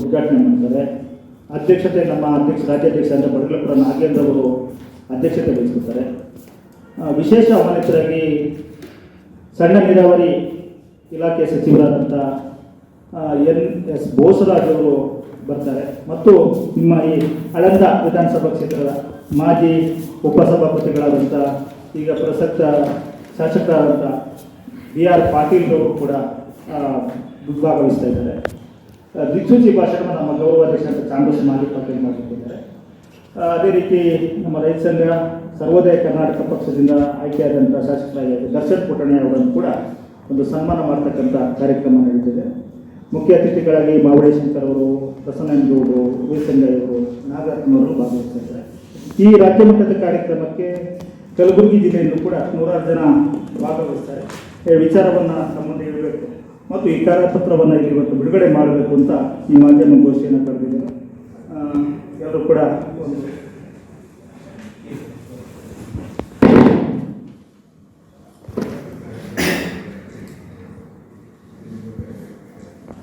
ಉದ್ಘಾಟನೆ ಮಾಡ್ತಾರೆ ಅಧ್ಯಕ್ಷತೆ, ನಮ್ಮ ಅಧ್ಯಕ್ಷ, ರಾಜ್ಯಾಧ್ಯಕ್ಷ ಅಂತ ಬಡಗಲಪುರ ನಾಗೇಂದ್ರ ಅವರು ಅಧ್ಯಕ್ಷತೆ ವಹಿಸ್ಕೊಳ್ತಾರೆ ವಿಶೇಷ ಆಹ್ವಾನಿತರಾಗಿ ಸಣ್ಣ ನೀರಾವರಿ ಇಲಾಖೆ ಸಚಿವರಾದಂಥ ಎನ್ ಎಸ್ ಬೋಸರಾಜ್ ಅವರು ಬರ್ತಾರೆ. ಮತ್ತು ನಿಮ್ಮ ಈ ಅಳಂದ ವಿಧಾನಸಭಾ ಕ್ಷೇತ್ರದ ಮಾಜಿ ಉಪಸಭಾಪತಿಗಳಾದಂಥ ಈಗ ಪ್ರಸಕ್ತ ಶಾಸಕರಾದಂಥ ಬಿ ಆರ್ ಪಾಟೀಲ್ ಅವರು ಕೂಡ ಭಾಗವಹಿಸ್ತಾ ಇದ್ದಾರೆ. ದಿಕ್ಸೂಚಿ ಭಾಷಣ ನಮ್ಮ ಗೌರವಾಧ್ಯಕ್ಷ ಚಾಂದ್ರಸ್ ಮಾಜಿ ಪಾಟೀಲ್ ಮಾಡಿಕೊಂಡಿದ್ದಾರೆ. ಅದೇ ರೀತಿ ನಮ್ಮ ರೈತ ಸಂಘ, ಸರ್ವೋದಯ ಕರ್ನಾಟಕ ಪಕ್ಷದಿಂದ ಆಯ್ಕೆಯಾದಂಥ ಶಾಸಕರಾಗಿದ್ದ ದರ್ಶನ್ ಪುಟಣಿ ಅವರನ್ನು ಕೂಡ ಒಂದು ಸನ್ಮಾನ ಮಾಡ್ತಕ್ಕಂಥ ಕಾರ್ಯಕ್ರಮ ನಡೆಯುತ್ತಿದೆ ಮುಖ್ಯ ಅತಿಥಿಗಳಾಗಿ ಮಾವಳಿ ಶಂಕರ್ ಅವರು ಪ್ರಸನ್ನಗೌಡರು ವೀರಸಂಗಯ್ಯವರು ನಾಗರತ್ನವರು ಭಾಗವಹಿಸ್ತಿದ್ದಾರೆ. ಈ ರಾಜ್ಯ ಮಟ್ಟದ ಕಾರ್ಯಕ್ರಮಕ್ಕೆ ಕಲಬುರಗಿ ಜಿಲ್ಲೆಯಲ್ಲೂ ಕೂಡ ನೂರಾರು ಜನ ಭಾಗವಹಿಸ್ತಾರೆ. ವಿಚಾರವನ್ನು ಇಡಬೇಕು ಮತ್ತು ಈ ಕಾರ್ಯಪತ್ರವನ್ನು ಇವತ್ತು ಬಿಡುಗಡೆ ಮಾಡಬೇಕು ಅಂತ ಈ ಮಾಧ್ಯಮ ಘೋಷಣೆ ಕರೆದಿದ್ದೇನೆ. ಎಲ್ಲರೂ ಕೂಡ ಒಂದು